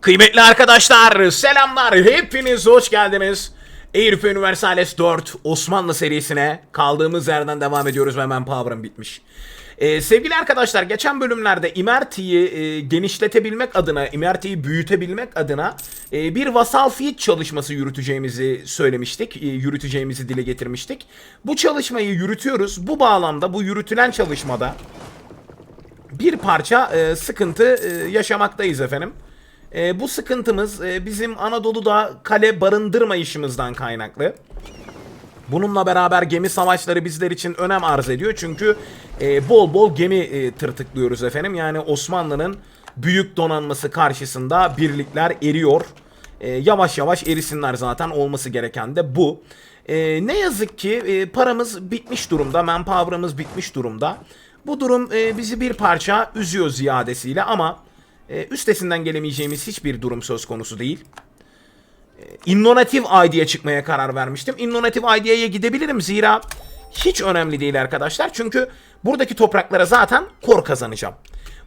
Kıymetli arkadaşlar, selamlar. Hepiniz hoş geldiniz. Airf Universales 4 Osmanlı serisine kaldığımız yerden devam ediyoruz ve hemen power'ım bitmiş. Ee, sevgili arkadaşlar geçen bölümlerde Imerti'yi e, genişletebilmek adına, Imerti'yi büyütebilmek adına e, bir vasal feed çalışması yürüteceğimizi söylemiştik, e, yürüteceğimizi dile getirmiştik. Bu çalışmayı yürütüyoruz. Bu bağlamda bu yürütülen çalışmada bir parça e, sıkıntı e, yaşamaktayız efendim. E, bu sıkıntımız e, bizim Anadolu'da kale barındırmayışımızdan kaynaklı. Bununla beraber gemi savaşları bizler için önem arz ediyor. Çünkü e, bol bol gemi e, tırtıklıyoruz efendim. Yani Osmanlı'nın büyük donanması karşısında birlikler eriyor. E, yavaş yavaş erisinler zaten olması gereken de bu. E, ne yazık ki e, paramız bitmiş durumda. Manpower'ımız bitmiş durumda. Bu durum e, bizi bir parça üzüyor ziyadesiyle ama e, üstesinden gelemeyeceğimiz hiçbir durum söz konusu değil. Innovative ID'ye çıkmaya karar vermiştim. Innovative ID'ye gidebilirim zira hiç önemli değil arkadaşlar. Çünkü buradaki topraklara zaten kor kazanacağım.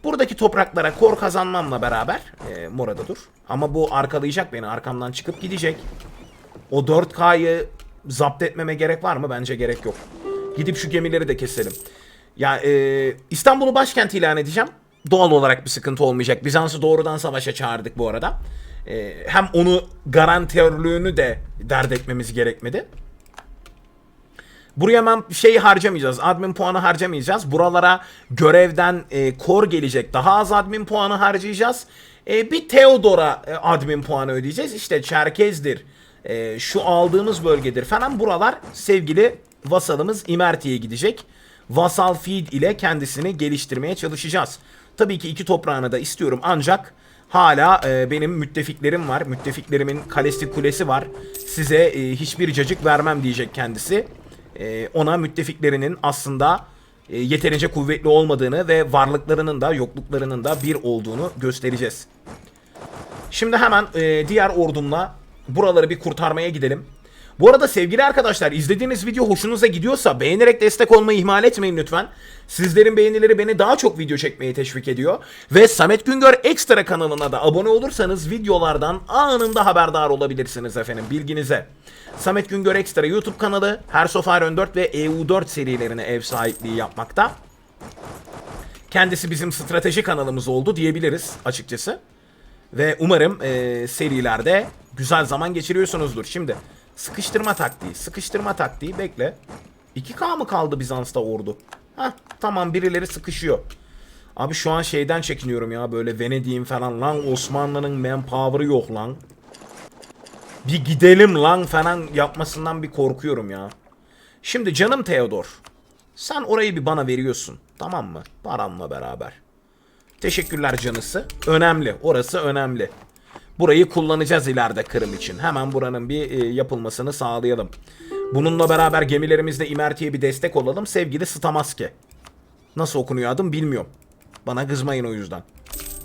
Buradaki topraklara kor kazanmamla beraber e, Mora'da dur. Ama bu arkalayacak beni. Arkamdan çıkıp gidecek. O 4K'yı zapt etmeme gerek var mı? Bence gerek yok. Gidip şu gemileri de keselim. Ya e, İstanbul'u başkent ilan edeceğim. Doğal olarak bir sıkıntı olmayacak. Bizans'ı doğrudan savaşa çağırdık bu arada. E, hem onu garantörlüğünü de dert etmemiz gerekmedi. Buraya hemen şey harcamayacağız. Admin puanı harcamayacağız. Buralara görevden e, kor gelecek. Daha az admin puanı harcayacağız. E, bir Theodor'a e, admin puanı ödeyeceğiz. İşte Çerkez'dir. E, şu aldığımız bölgedir falan. Buralar sevgili vasalımız Imerti'ye gidecek. Vasal feed ile kendisini geliştirmeye çalışacağız. Tabii ki iki toprağını da istiyorum ancak hala e, benim müttefiklerim var. Müttefiklerimin kalesi kulesi var. Size e, hiçbir cacık vermem diyecek kendisi e, ona müttefiklerinin aslında e, yeterince kuvvetli olmadığını ve varlıklarının da yokluklarının da bir olduğunu göstereceğiz. Şimdi hemen e, diğer ordumla buraları bir kurtarmaya gidelim. Bu arada sevgili arkadaşlar izlediğiniz video hoşunuza gidiyorsa beğenerek destek olmayı ihmal etmeyin lütfen. Sizlerin beğenileri beni daha çok video çekmeye teşvik ediyor. Ve Samet Güngör Ekstra kanalına da abone olursanız videolardan anında haberdar olabilirsiniz efendim bilginize. Samet Güngör Ekstra YouTube kanalı Hearts of Iron 4 ve EU4 serilerine ev sahipliği yapmakta. Kendisi bizim strateji kanalımız oldu diyebiliriz açıkçası. Ve umarım e, serilerde güzel zaman geçiriyorsunuzdur. Şimdi sıkıştırma taktiği, sıkıştırma taktiği bekle. 2K mı kaldı Bizans'ta ordu? Heh tamam birileri sıkışıyor. Abi şu an şeyden çekiniyorum ya böyle Venedik'in falan lan Osmanlı'nın manpower'ı yok lan. Bir gidelim lan falan yapmasından bir korkuyorum ya. Şimdi canım Theodor. Sen orayı bir bana veriyorsun. Tamam mı? Paramla beraber. Teşekkürler canısı. Önemli. Orası önemli. Burayı kullanacağız ileride Kırım için. Hemen buranın bir e, yapılmasını sağlayalım. Bununla beraber gemilerimizde İmerti'ye bir destek olalım. Sevgili Stamaske. Nasıl okunuyor adım bilmiyorum. Bana kızmayın o yüzden.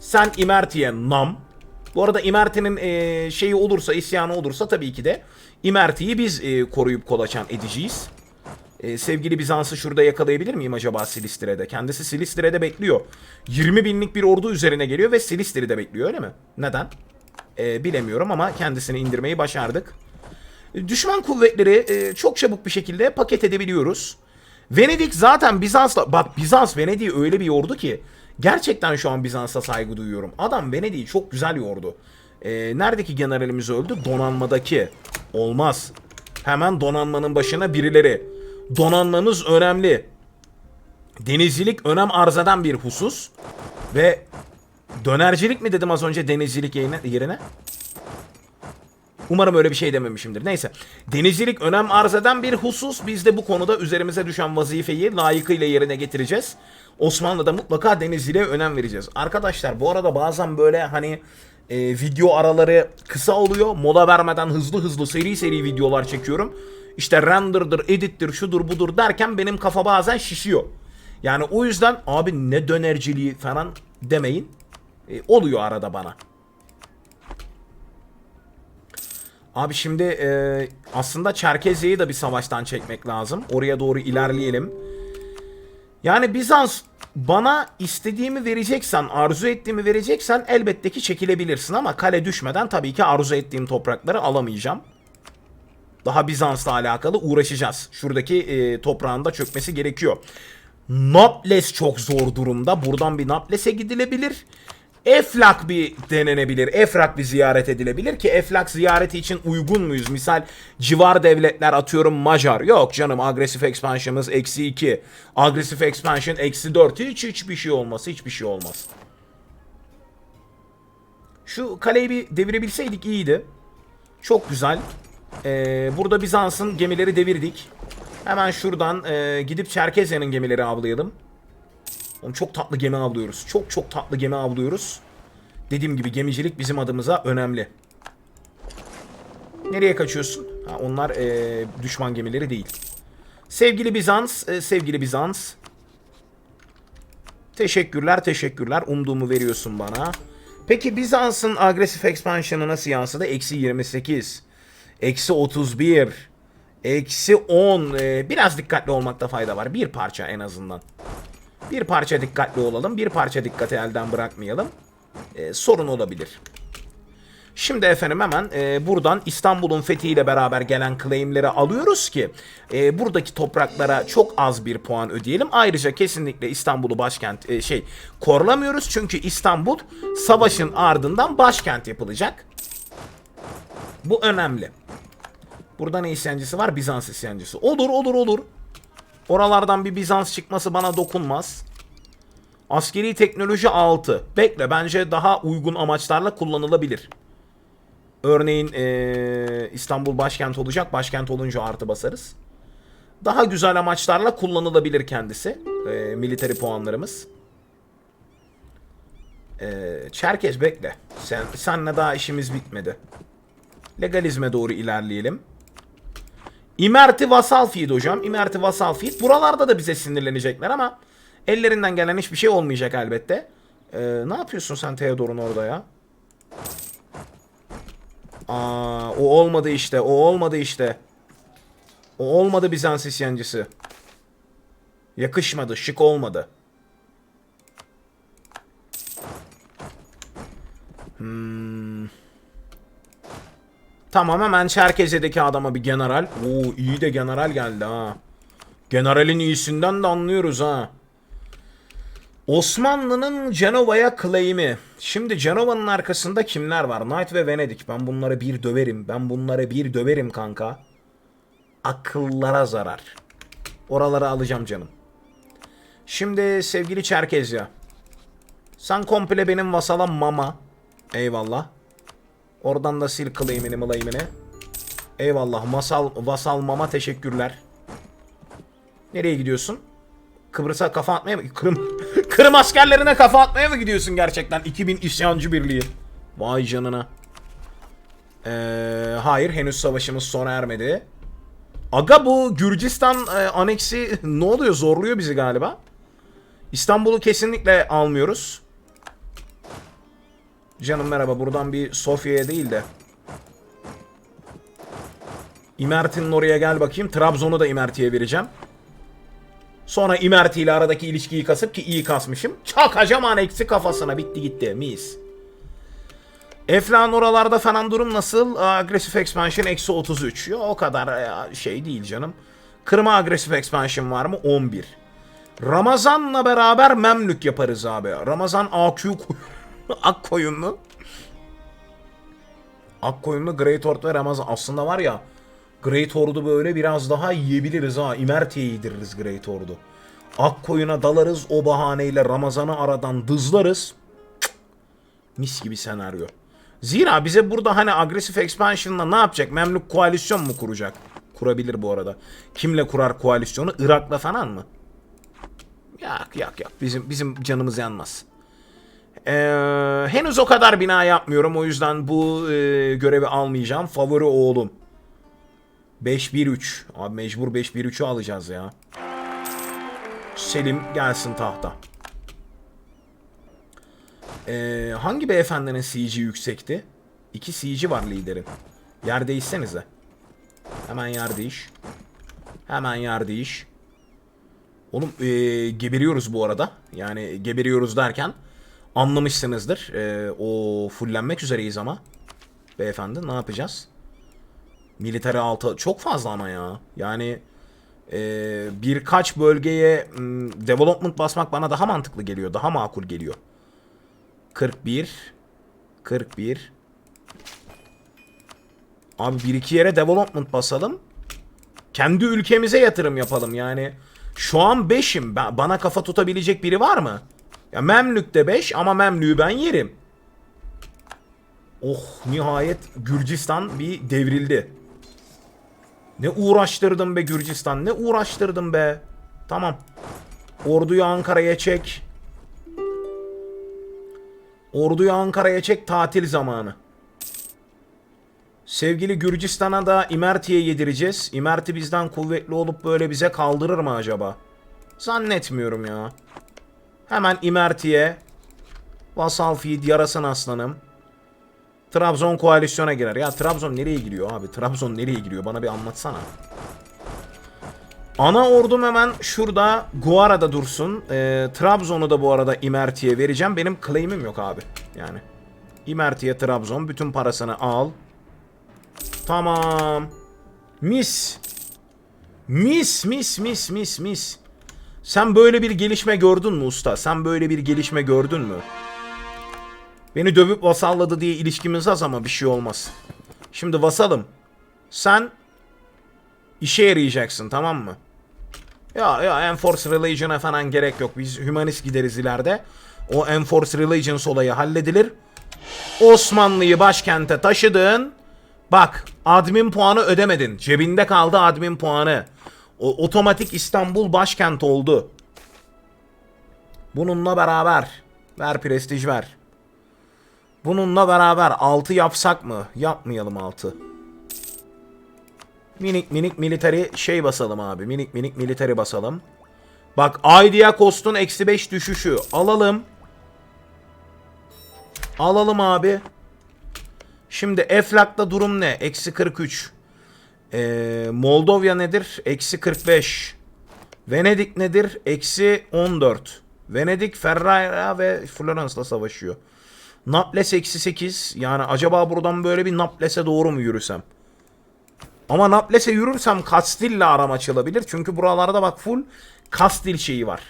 Sen İmerti'ye nam. Bu arada İmerti'nin e, şeyi olursa, isyanı olursa tabii ki de İmerti'yi biz e, koruyup kolaçan edeceğiz. E, sevgili Bizans'ı şurada yakalayabilir miyim acaba Silistre'de? Kendisi Silistre'de bekliyor. 20 binlik bir ordu üzerine geliyor ve Silistre'de bekliyor öyle mi? Neden? E, bilemiyorum ama kendisini indirmeyi başardık. Düşman kuvvetleri e, çok çabuk bir şekilde paket edebiliyoruz. Venedik zaten Bizans'la... Bak Bizans Venedik'i öyle bir yordu ki... Gerçekten şu an Bizans'a saygı duyuyorum. Adam Venedik'i çok güzel yordu. E, neredeki generalimiz öldü? Donanmadaki. Olmaz. Hemen donanmanın başına birileri. Donanmamız önemli. Denizcilik önem arz eden bir husus. Ve dönercilik mi dedim az önce denizcilik yerine? Umarım öyle bir şey dememişimdir. Neyse. Denizcilik önem arz eden bir husus. Biz de bu konuda üzerimize düşen vazifeyi layıkıyla yerine getireceğiz. Osmanlı'da mutlaka denizciliğe önem vereceğiz. Arkadaşlar bu arada bazen böyle hani e, video araları kısa oluyor. Mola vermeden hızlı hızlı seri seri videolar çekiyorum. İşte render'dır, edit'tir, şudur budur derken benim kafa bazen şişiyor. Yani o yüzden abi ne dönerciliği falan demeyin. E, oluyor arada bana. Abi şimdi e, aslında Çerkezye'yi de bir savaştan çekmek lazım. Oraya doğru ilerleyelim. Yani Bizans bana istediğimi vereceksen, arzu ettiğimi vereceksen elbette ki çekilebilirsin ama kale düşmeden tabii ki arzu ettiğim toprakları alamayacağım. Daha Bizans'la alakalı uğraşacağız. Şuradaki e, toprağın da çökmesi gerekiyor. Naples çok zor durumda. Buradan bir Naples'e gidilebilir. Eflak bir denenebilir. Eflak bir ziyaret edilebilir ki Eflak ziyareti için uygun muyuz? Misal civar devletler atıyorum Macar. Yok canım agresif expansion'ımız eksi 2. Agresif expansion eksi 4. Hiç hiçbir şey olmaz. Hiçbir şey olmaz. Şu kaleyi bir devirebilseydik iyiydi. Çok güzel. Ee, burada Bizans'ın gemileri devirdik. Hemen şuradan e, gidip Çerkezya'nın gemileri avlayalım. Oğlum çok tatlı gemi avlıyoruz. Çok çok tatlı gemi avlıyoruz. Dediğim gibi gemicilik bizim adımıza önemli. Nereye kaçıyorsun? Ha, onlar e, düşman gemileri değil. Sevgili Bizans, e, sevgili Bizans. Teşekkürler, teşekkürler. Umduğumu veriyorsun bana. Peki Bizans'ın agresif expansion'ı nasıl yansıdı? Eksi 28. Eksi 31. Eksi 10. Ee, biraz dikkatli olmakta fayda var. Bir parça en azından. Bir parça dikkatli olalım. Bir parça dikkati elden bırakmayalım. Ee, sorun olabilir. Şimdi efendim hemen e, buradan İstanbul'un fethiyle beraber gelen claimleri alıyoruz ki e, buradaki topraklara çok az bir puan ödeyelim. Ayrıca kesinlikle İstanbul'u başkent e, şey korlamıyoruz çünkü İstanbul savaşın ardından başkent yapılacak. Bu önemli. Burada ne isyancısı var? Bizans isyancısı. Olur olur olur. Oralardan bir Bizans çıkması bana dokunmaz. Askeri teknoloji 6. Bekle bence daha uygun amaçlarla kullanılabilir. Örneğin ee, İstanbul başkent olacak. Başkent olunca artı basarız. Daha güzel amaçlarla kullanılabilir kendisi. E, military puanlarımız. E, Çerkez bekle. Sen, senle daha işimiz bitmedi. Legalizme doğru ilerleyelim. İmerti Vasal Feed hocam. İmerti Vasal. Buralarda da bize sinirlenecekler ama ellerinden gelen hiçbir şey olmayacak elbette. Ee, ne yapıyorsun sen Theodor'un orada ya? Aa, o olmadı işte. O olmadı işte. O olmadı Bizans isyancısı. Yakışmadı. Şık olmadı. Hmm. Tamam hemen Çerkeze'deki adama bir general. Oo iyi de general geldi ha. Generalin iyisinden de anlıyoruz ha. Osmanlı'nın Cenova'ya claim'i. Şimdi Cenova'nın arkasında kimler var? Knight ve Venedik. Ben bunları bir döverim. Ben bunları bir döverim kanka. Akıllara zarar. Oraları alacağım canım. Şimdi sevgili Çerkezya. Sen komple benim vasalam mama. Eyvallah. Oradan da sil claim'ini mılayimini. Eyvallah. Masal, vasal mama teşekkürler. Nereye gidiyorsun? Kıbrıs'a kafa atmaya mı? Kırım, Kırım askerlerine kafa atmaya mı gidiyorsun gerçekten? 2000 isyancı birliği. Vay canına. Ee, hayır henüz savaşımız sona ermedi. Aga bu Gürcistan e, aneksi ne oluyor? Zorluyor bizi galiba. İstanbul'u kesinlikle almıyoruz. Canım merhaba buradan bir Sofya'ya değil de. İmerti'nin oraya gel bakayım. Trabzon'u da İmerti'ye vereceğim. Sonra İmerti ile aradaki ilişkiyi kasıp ki iyi kasmışım. Çakacağım aneksi kafasına. Bitti gitti. Mis. Eflan oralarda falan durum nasıl? Agresif expansion eksi 33. Yo, o kadar şey değil canım. Kırma agresif expansion var mı? 11. Ramazan'la beraber Memlük yaparız abi. Ramazan AQ Ak koyunlu. Ak koyunlu Great Horde ve Ramazan. Aslında var ya Great Horde'u böyle biraz daha yiyebiliriz ha. İmerti'ye yediririz Great Horde'u. Ak koyuna dalarız o bahaneyle Ramazan'ı aradan dızlarız. Mis gibi senaryo. Zira bize burada hani agresif expansion'la ne yapacak? Memlük koalisyon mu kuracak? Kurabilir bu arada. Kimle kurar koalisyonu? Irak'la falan mı? Yak yak yak. Bizim bizim canımız yanmaz. Ee, henüz o kadar bina yapmıyorum. O yüzden bu e, görevi almayacağım. Favori oğlum. 5-1-3. Abi mecbur 5-1-3'ü alacağız ya. Selim gelsin tahta. Ee, hangi beyefendinin siege yüksekti? İki siege var liderin. Yer değişsenize. Hemen yer değiş. Hemen yer değiş. Oğlum ee, geberiyoruz bu arada. Yani geberiyoruz derken anlamışsınızdır. Ee, o fullenmek üzereyiz ama. Beyefendi ne yapacağız? Military altı çok fazla ama ya. Yani ee, birkaç bölgeye hmm, development basmak bana daha mantıklı geliyor. Daha makul geliyor. 41 41 Abi bir iki yere development basalım. Kendi ülkemize yatırım yapalım yani. Şu an 5'im. Ben, bana kafa tutabilecek biri var mı? Ya Memlük'te 5 ama Memlük'ü ben yerim. Oh nihayet Gürcistan bir devrildi. Ne uğraştırdım be Gürcistan. Ne uğraştırdım be. Tamam. Orduyu Ankara'ya çek. Orduyu Ankara'ya çek tatil zamanı. Sevgili Gürcistan'a da İmerti'ye yedireceğiz. İmerti bizden kuvvetli olup böyle bize kaldırır mı acaba? Zannetmiyorum ya. Hemen İmerti'ye. Vasal feed yarasın aslanım. Trabzon koalisyona girer. Ya Trabzon nereye giriyor abi? Trabzon nereye giriyor? Bana bir anlatsana. Ana ordum hemen şurada Guara'da dursun. Ee, Trabzon'u da bu arada İmerti'ye vereceğim. Benim claim'im yok abi. Yani. İmerti'ye Trabzon. Bütün parasını al. Tamam. Mis. Mis mis mis mis mis. Sen böyle bir gelişme gördün mü usta? Sen böyle bir gelişme gördün mü? Beni dövüp vasalladı diye ilişkimiz az ama bir şey olmaz. Şimdi vasalım. Sen işe yarayacaksın tamam mı? Ya ya Enforce Religion'a falan gerek yok. Biz humanist gideriz ileride. O Enforce Religions olayı halledilir. Osmanlı'yı başkente taşıdın. Bak admin puanı ödemedin. Cebinde kaldı admin puanı. O, otomatik İstanbul başkent oldu. Bununla beraber ver prestij ver. Bununla beraber 6 yapsak mı? Yapmayalım 6. Minik minik military şey basalım abi. Minik minik military basalım. Bak Idea Cost'un eksi 5 düşüşü. Alalım. Alalım abi. Şimdi Eflak'ta durum ne? Eksi 43. Ee, Moldova nedir? Eksi 45. Venedik nedir? Eksi 14. Venedik Ferrara ve Florence'la savaşıyor. Naples eksi 8. Yani acaba buradan böyle bir Naples'e doğru mu yürüsem? Ama Naples'e yürürsem Kastil'le aram açılabilir. Çünkü buralarda bak full Kastil şeyi var.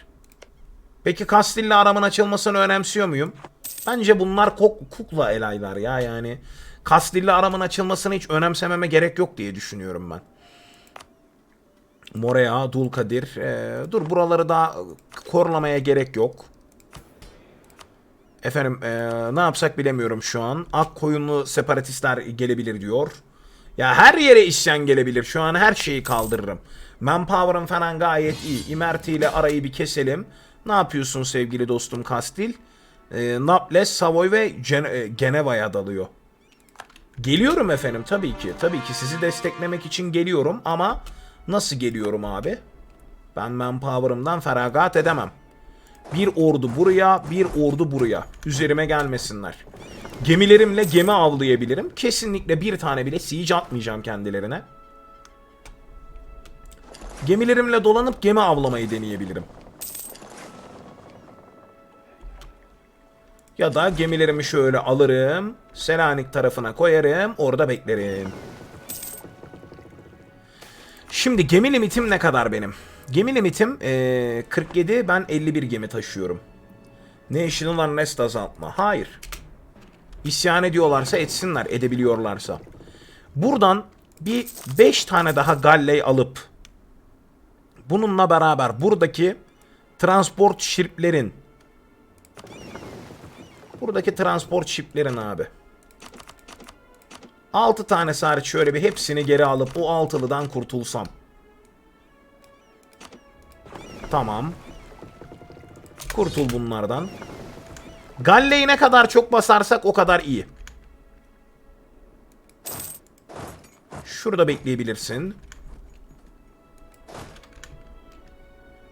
Peki Kastil'le aramın açılmasını önemsiyor muyum? Bence bunlar kok kukla elaylar ya yani. Kastil'le aramın açılmasını hiç önemsememe gerek yok diye düşünüyorum ben. Morea, Dulkadir. Ee, dur buraları da korulamaya gerek yok. Efendim ee, ne yapsak bilemiyorum şu an. Akkoyunlu separatistler gelebilir diyor. Ya her yere isyan gelebilir. Şu an her şeyi kaldırırım. Manpower'ın falan gayet iyi. İmerti ile arayı bir keselim. Ne yapıyorsun sevgili dostum Kastil? Ee, Naples, Savoy ve Gen- e, Geneva'ya dalıyor. Geliyorum efendim tabii ki. Tabii ki sizi desteklemek için geliyorum ama nasıl geliyorum abi? Ben manpower'ımdan feragat edemem. Bir ordu buraya, bir ordu buraya. Üzerime gelmesinler. Gemilerimle gemi avlayabilirim. Kesinlikle bir tane bile siege atmayacağım kendilerine. Gemilerimle dolanıp gemi avlamayı deneyebilirim. Ya da gemilerimi şöyle alırım. Selanik tarafına koyarım. Orada beklerim. Şimdi gemi limitim ne kadar benim? Gemi limitim ee, 47. Ben 51 gemi taşıyorum. National Unrest azaltma. Hayır. İsyan ediyorlarsa etsinler. Edebiliyorlarsa. Buradan bir 5 tane daha galley alıp bununla beraber buradaki transport shiplerin Buradaki transport shiplerin abi. 6 tane hariç şöyle bir hepsini geri alıp o altılıdan kurtulsam. Tamam. Kurtul bunlardan. Galleyi ne kadar çok basarsak o kadar iyi. Şurada bekleyebilirsin.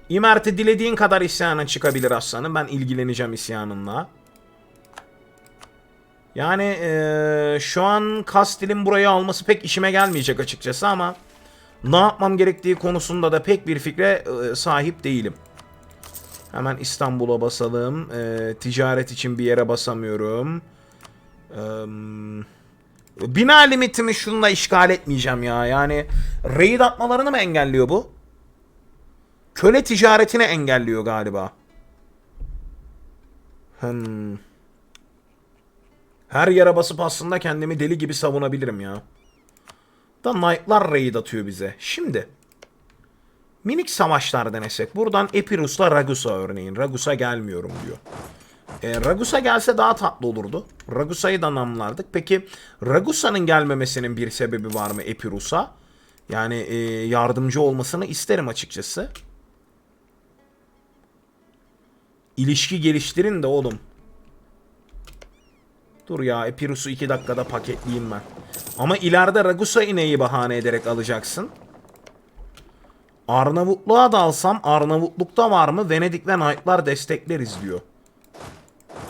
İmerti dilediğin kadar isyana çıkabilir aslanım. Ben ilgileneceğim isyanınla. Yani eee, şu an Kastil'in burayı alması pek işime gelmeyecek açıkçası ama Ne yapmam gerektiği konusunda da pek bir fikre e, sahip değilim. Hemen İstanbul'a basalım. E, ticaret için bir yere basamıyorum. Eee... Bina limitimi şununla işgal etmeyeceğim ya. Yani raid atmalarını mı engelliyor bu? Köle ticaretini engelliyor galiba. Hmm. Her yere basıp aslında kendimi deli gibi savunabilirim ya. Da Knight'lar raid atıyor bize. Şimdi. Minik savaşlar denesek. Buradan Epirus'la Ragus'a örneğin. Ragus'a gelmiyorum diyor. E, Ragus'a gelse daha tatlı olurdu. Ragusa'yı da namlardık. Peki Ragusa'nın gelmemesinin bir sebebi var mı Epirus'a? Yani e, yardımcı olmasını isterim açıkçası. İlişki geliştirin de oğlum. Dur ya Epirus'u 2 dakikada paketleyeyim ben. Ama ileride Ragusa ineği bahane ederek alacaksın. Arnavutluğa da alsam Arnavutluk'ta var mı? Venedik ve Knight'lar destekleriz diyor.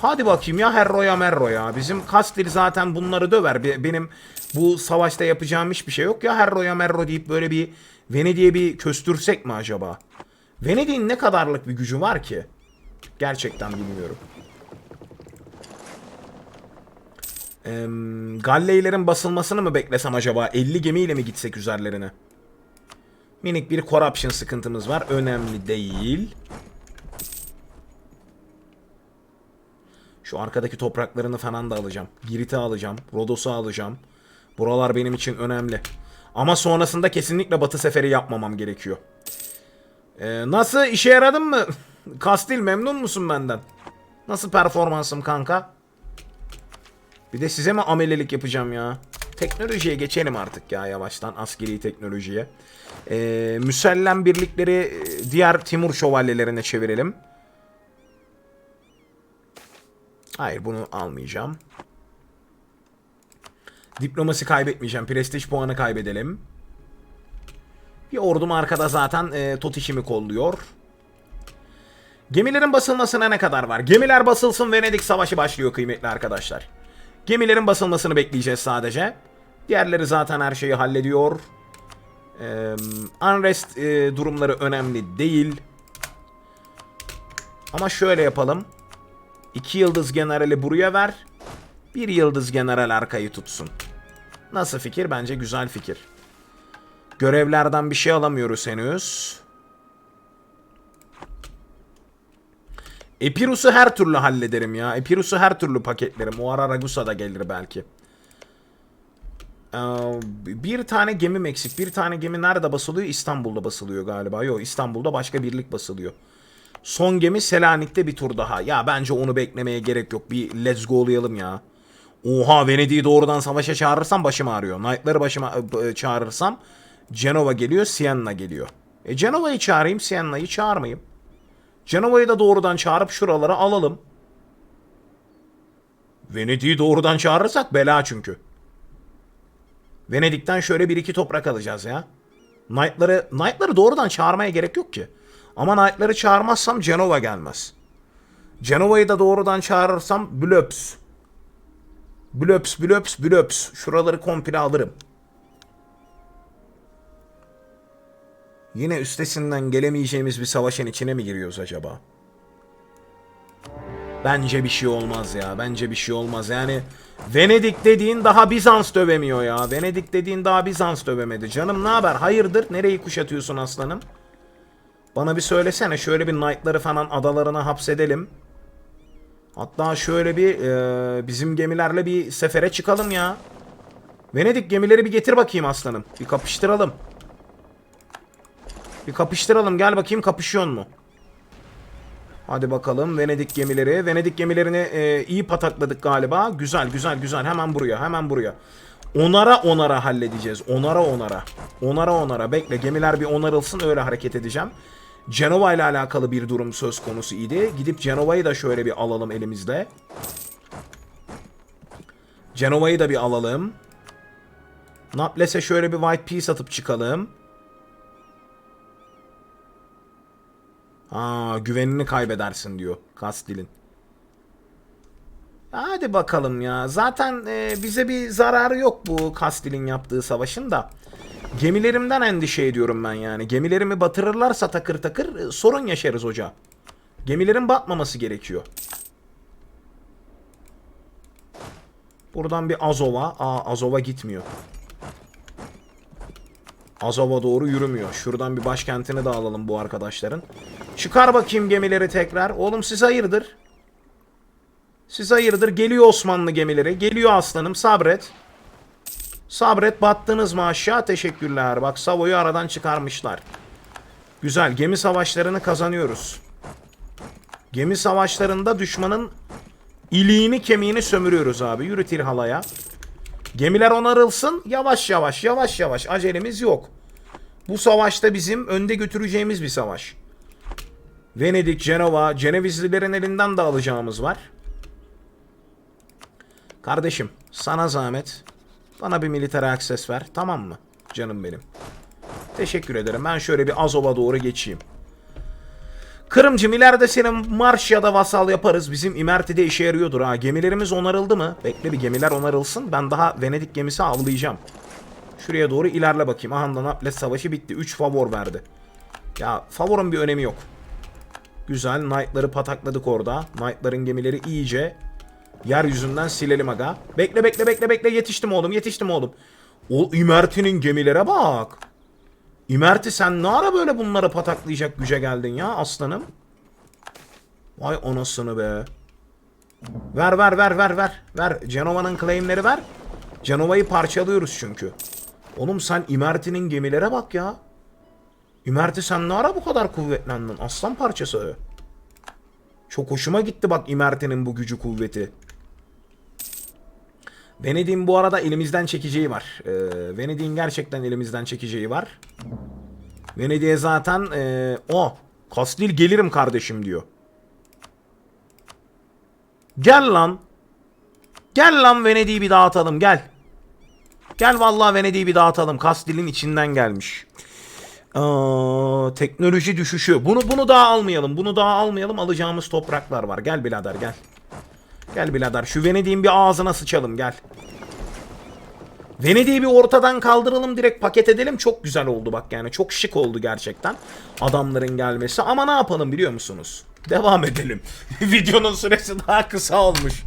Hadi bakayım ya Herro'ya Merro ya. Bizim Kastil zaten bunları döver. Be- Benim bu savaşta yapacağım hiçbir şey yok ya Herro'ya Merro deyip böyle bir Venedik'e bir köstürsek mi acaba? Venedik'in ne kadarlık bir gücü var ki? Gerçekten bilmiyorum. Eee Galleylerin basılmasını mı beklesem acaba? 50 gemiyle mi gitsek üzerlerine? Minik bir corruption sıkıntımız var. Önemli değil. Şu arkadaki topraklarını falan da alacağım. Girit'i alacağım. Rodos'u alacağım. Buralar benim için önemli. Ama sonrasında kesinlikle batı seferi yapmamam gerekiyor. Ee, nasıl? işe yaradın mı? Kastil memnun musun benden? Nasıl performansım kanka? Bir de size mi amelelik yapacağım ya? Teknolojiye geçelim artık ya yavaştan askeri teknolojiye. Ee, müsellem birlikleri e, diğer Timur şövalyelerine çevirelim. Hayır bunu almayacağım. Diplomasi kaybetmeyeceğim. Prestij puanı kaybedelim. Bir ordum arkada zaten e, tot işimi kolluyor. Gemilerin basılmasına ne kadar var? Gemiler basılsın Venedik Savaşı başlıyor kıymetli arkadaşlar. Gemilerin basılmasını bekleyeceğiz sadece. Diğerleri zaten her şeyi hallediyor. Ee, unrest e, durumları önemli değil. Ama şöyle yapalım. İki yıldız generali buraya ver. Bir yıldız general arkayı tutsun. Nasıl fikir? Bence güzel fikir. Görevlerden bir şey alamıyoruz henüz. Epirus'u her türlü hallederim ya. Epirus'u her türlü paketlerim. O ara Ragusa da gelir belki. Ee, bir tane gemim eksik. Bir tane gemi nerede basılıyor? İstanbul'da basılıyor galiba. Yok İstanbul'da başka birlik basılıyor. Son gemi Selanik'te bir tur daha. Ya bence onu beklemeye gerek yok. Bir let's go'layalım ya. Oha Venedik'i doğrudan savaşa çağırırsam başım ağrıyor. Knight'ları başıma e, çağırırsam Genova geliyor, Sienna geliyor. E Genova'yı çağırayım, Sienna'yı çağırmayayım. Genova'yı da doğrudan çağırıp şuralara alalım. Venedik'i doğrudan çağırırsak bela çünkü. Venedik'ten şöyle bir iki toprak alacağız ya. Knight'ları, Knight'ları doğrudan çağırmaya gerek yok ki. Ama Knight'ları çağırmazsam Genova gelmez. Genova'yı da doğrudan çağırırsam Blöps. Blöps, Blöps, Blöps. Şuraları komple alırım. Yine üstesinden gelemeyeceğimiz bir savaşın içine mi giriyoruz acaba? Bence bir şey olmaz ya. Bence bir şey olmaz. Yani Venedik dediğin daha Bizans dövemiyor ya. Venedik dediğin daha Bizans dövemedi. Canım ne haber? Hayırdır? Nereyi kuşatıyorsun aslanım? Bana bir söylesene. Şöyle bir knight'ları falan adalarına hapsedelim. Hatta şöyle bir e, bizim gemilerle bir sefere çıkalım ya. Venedik gemileri bir getir bakayım aslanım. Bir kapıştıralım. Bir kapıştıralım. Gel bakayım kapışıyor mu? Hadi bakalım Venedik gemileri. Venedik gemilerini e, iyi patakladık galiba. Güzel güzel güzel. Hemen buraya hemen buraya. Onara onara halledeceğiz. Onara onara. Onara onara. Bekle gemiler bir onarılsın öyle hareket edeceğim. Genova ile alakalı bir durum söz konusu idi. Gidip Genova'yı da şöyle bir alalım elimizde. Genova'yı da bir alalım. Naples'e şöyle bir white piece atıp çıkalım. Ha, güvenini kaybedersin diyor Kastil'in. Hadi bakalım ya. Zaten e, bize bir zararı yok bu Kastil'in yaptığı savaşın da. Gemilerimden endişe ediyorum ben yani. Gemilerimi batırırlarsa takır takır e, sorun yaşarız hoca. Gemilerin batmaması gerekiyor. Buradan bir Azova. Aa Azova gitmiyor. Azova doğru yürümüyor. Şuradan bir başkentini de alalım bu arkadaşların. Çıkar bakayım gemileri tekrar. Oğlum siz hayırdır? Siz hayırdır? Geliyor Osmanlı gemileri. Geliyor aslanım sabret. Sabret battınız mı aşağı? Teşekkürler. Bak Savo'yu aradan çıkarmışlar. Güzel. Gemi savaşlarını kazanıyoruz. Gemi savaşlarında düşmanın iliğini kemiğini sömürüyoruz abi. Yürü Tirhala'ya. Gemiler onarılsın. Yavaş yavaş yavaş yavaş. Acelemiz yok. Bu savaşta bizim önde götüreceğimiz bir savaş. Venedik, Cenova, Cenevizlilerin elinden de alacağımız var. Kardeşim sana zahmet. Bana bir militer akses ver. Tamam mı? Canım benim. Teşekkür ederim. Ben şöyle bir Azov'a doğru geçeyim. Kırımcım ileride senin marş ya da vasal yaparız. Bizim İmerti'de işe yarıyordur ha. Gemilerimiz onarıldı mı? Bekle bir gemiler onarılsın. Ben daha Venedik gemisi avlayacağım. Şuraya doğru ilerle bakayım. Aha Naples Savaşı bitti. 3 favor verdi. Ya favorun bir önemi yok. Güzel. Knight'ları patakladık orada. Knight'ların gemileri iyice yeryüzünden silelim aga. Bekle bekle bekle bekle. Yetiştim oğlum yetiştim oğlum. O İmerti'nin gemilere bak. İmerti sen ne ara böyle bunları pataklayacak güce geldin ya aslanım? Vay anasını be. Ver ver ver ver ver. Ver. Cenova'nın claimleri ver. Cenova'yı parçalıyoruz çünkü. Oğlum sen İmerti'nin gemilere bak ya. İmerti sen ne ara bu kadar kuvvetlendin? Aslan parçası. Çok hoşuma gitti bak İmerti'nin bu gücü kuvveti. Venedik'in bu arada elimizden çekeceği var. Ee, Venedik'in gerçekten elimizden çekeceği var. Venedik'e zaten ee, o Kastil gelirim kardeşim diyor. Gel lan. Gel lan Venedik'i bir dağıtalım gel. Gel vallahi Venedik'i bir dağıtalım. Kastil'in içinden gelmiş. Aa, teknoloji düşüşü. Bunu bunu daha almayalım. Bunu daha almayalım. Alacağımız topraklar var. Gel birader gel. Gel birader. Şu Venedik'in bir ağzına sıçalım gel. Venedik'i bir ortadan kaldıralım direkt paket edelim. Çok güzel oldu bak yani. Çok şık oldu gerçekten. Adamların gelmesi. Ama ne yapalım biliyor musunuz? Devam edelim. Videonun süresi daha kısa olmuş.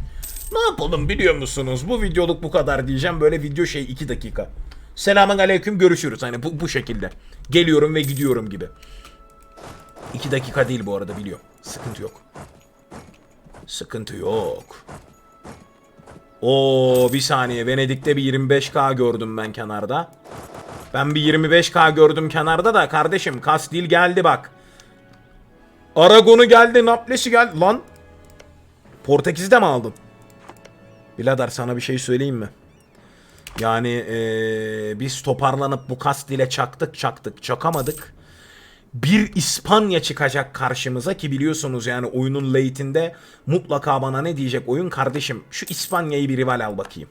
Ne yapalım biliyor musunuz? Bu videoluk bu kadar diyeceğim. Böyle video şey 2 dakika. Selamun aleyküm görüşürüz. Hani bu, bu şekilde. Geliyorum ve gidiyorum gibi. 2 dakika değil bu arada biliyorum. Sıkıntı yok. Sıkıntı yok. Oo bir saniye Venedik'te bir 25k gördüm ben kenarda. Ben bir 25k gördüm kenarda da kardeşim Kastil geldi bak. Aragon'u geldi, Naples'i geldi. Lan Portekiz'de mi aldın? Birader sana bir şey söyleyeyim mi? Yani eee, biz toparlanıp bu Kastil'e çaktık çaktık çakamadık. Bir İspanya çıkacak karşımıza ki biliyorsunuz yani oyunun late'inde mutlaka bana ne diyecek oyun kardeşim şu İspanya'yı bir rival al bakayım.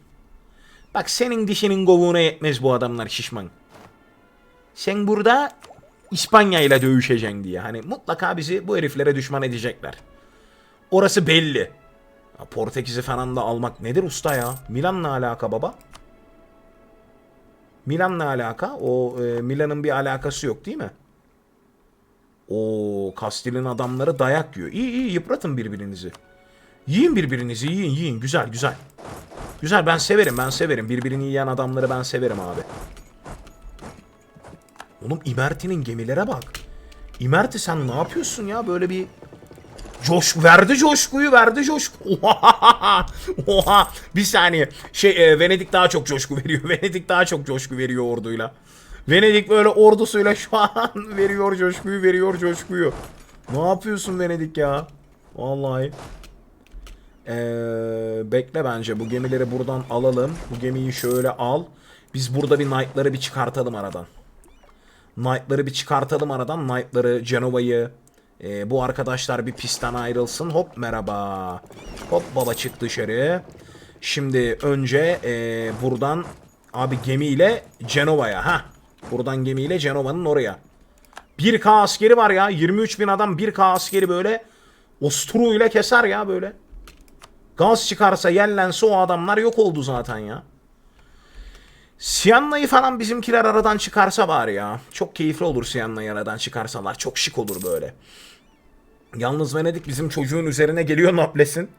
Bak senin dişinin kovuğuna yetmez bu adamlar şişman. Sen burada İspanya ile dövüşeceksin diye. Hani mutlaka bizi bu heriflere düşman edecekler. Orası belli. Portekiz'i falan da almak nedir usta ya? Milan'la alaka baba? Milan'la alaka? O e, Milan'ın bir alakası yok değil mi? O Kastil'in adamları dayak yiyor. İyi iyi yıpratın birbirinizi. Yiyin birbirinizi yiyin yiyin. Güzel güzel. Güzel ben severim ben severim. Birbirini yiyen adamları ben severim abi. Oğlum İmerti'nin gemilere bak. İmerti sen ne yapıyorsun ya böyle bir Coşku verdi coşkuyu verdi coşku. Oha, oha. Bir saniye. Şey e, Venedik daha çok coşku veriyor. Venedik daha çok coşku veriyor orduyla. Venedik böyle ordusuyla şu an veriyor coşkuyu veriyor coşkuyu. Ne yapıyorsun Venedik ya? Vallahi. Ee, bekle bence bu gemileri buradan alalım. Bu gemiyi şöyle al. Biz burada bir Knight'ları bir çıkartalım aradan. Knight'ları bir çıkartalım aradan. Knight'ları, Genova'yı. Ee, bu arkadaşlar bir pistten ayrılsın. Hop merhaba. Hop baba çık dışarı. Şimdi önce ee, buradan abi gemiyle Genova'ya. ha. Buradan gemiyle Genova'nın oraya. 1K askeri var ya. 23 bin adam 1K askeri böyle ile keser ya böyle. Gaz çıkarsa yellense o adamlar yok oldu zaten ya. Sienna'yı falan bizimkiler aradan çıkarsa bari ya. Çok keyifli olur Sienna'yı aradan çıkarsalar. Çok şık olur böyle. Yalnız Venedik bizim çocuğun üzerine geliyor Naples'in.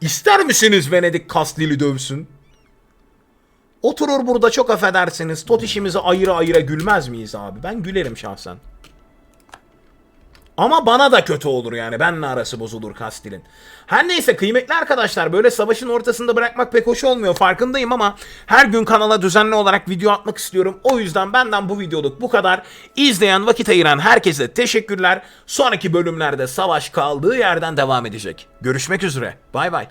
İster misiniz Venedik Kastil'i dövsün? Oturur burada çok affedersiniz. Tot işimizi ayıra ayıra gülmez miyiz abi? Ben gülerim şahsen. Ama bana da kötü olur yani. Benle arası bozulur Kastil'in. Her neyse kıymetli arkadaşlar böyle savaşın ortasında bırakmak pek hoş olmuyor farkındayım ama her gün kanala düzenli olarak video atmak istiyorum. O yüzden benden bu videoluk bu kadar. İzleyen vakit ayıran herkese teşekkürler. Sonraki bölümlerde savaş kaldığı yerden devam edecek. Görüşmek üzere. Bay bay.